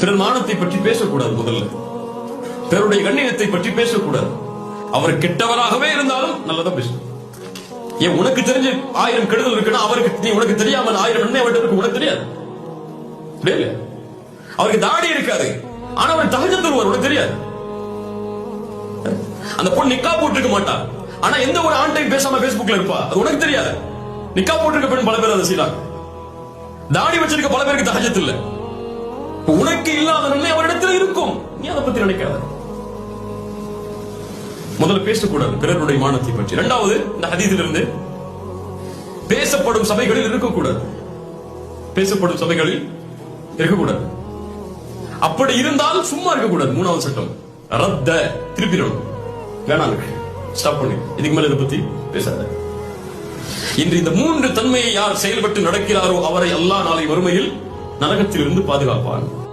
திருமானத்தை மானத்தை பற்றி பேசக்கூடாது முதல்ல. பிறருடைய கண்ணியத்தை பற்றி பேசக்கூடாது. அவர் கெட்டவராகவே இருந்தாலும் நல்லதா பேசணும் ஏன் உனக்கு தெரிஞ்சு ஆயிரம் கெடுதல் இருக்குன்னா அவருக்கு நீ உனக்கு தெரியாமல் ஆயிரம் நன்மை அவர்கிட்ட இருக்கு உனக்கு தெரியாது. அவருக்கு தாடி இருக்காது. ஆனா அவர் தகஜம் தருவார் உனக்கு தெரியாது. அந்த பொண்ணு நிக்கா போட்டிருக்க மாட்டா. ஆனா எந்த ஒரு ஆன் டைம் பேசாம பேஸ்புக்ல இருப்பா? அது உனக்கு தெரியாது. நிக்கா போட்டிருக்க பெண் பல பேர் அதை செய்யலாம். தாடி வச்சிருக்க பல பேருக்கு தகஜத்து இல்லை உனக்கு இல்லாத நன்மை அவரிடத்தில் இருக்கும். நீ அதை பத்தி நினைக்காத. முதல்ல பேசக்கூடாது பிறருடைய மானத்தை பற்றி. இரண்டாவது இந்த ஹதீதிலிருந்து பேசப்படும் சபைகளில் இருக்கக்கூடாது. பேசப்படும் சபைகளில் இருக்கக்கூடாது. அப்படி இருந்தால் சும்மா இருக்கக்கூடாது. மூணாவது சட்டம் ரத்த திருப்பிடணும். வேணாம் ஸ்டாப் பண்ணு. இதுக்கு மேல இதை பத்தி பேசாத. இன்று இந்த மூன்று தன்மையை யார் செயல்பட்டு நடக்கிறாரோ அவரை எல்லா நாளை வறுமையில் நரகத்திலிருந்து பாதுகாப்பான்.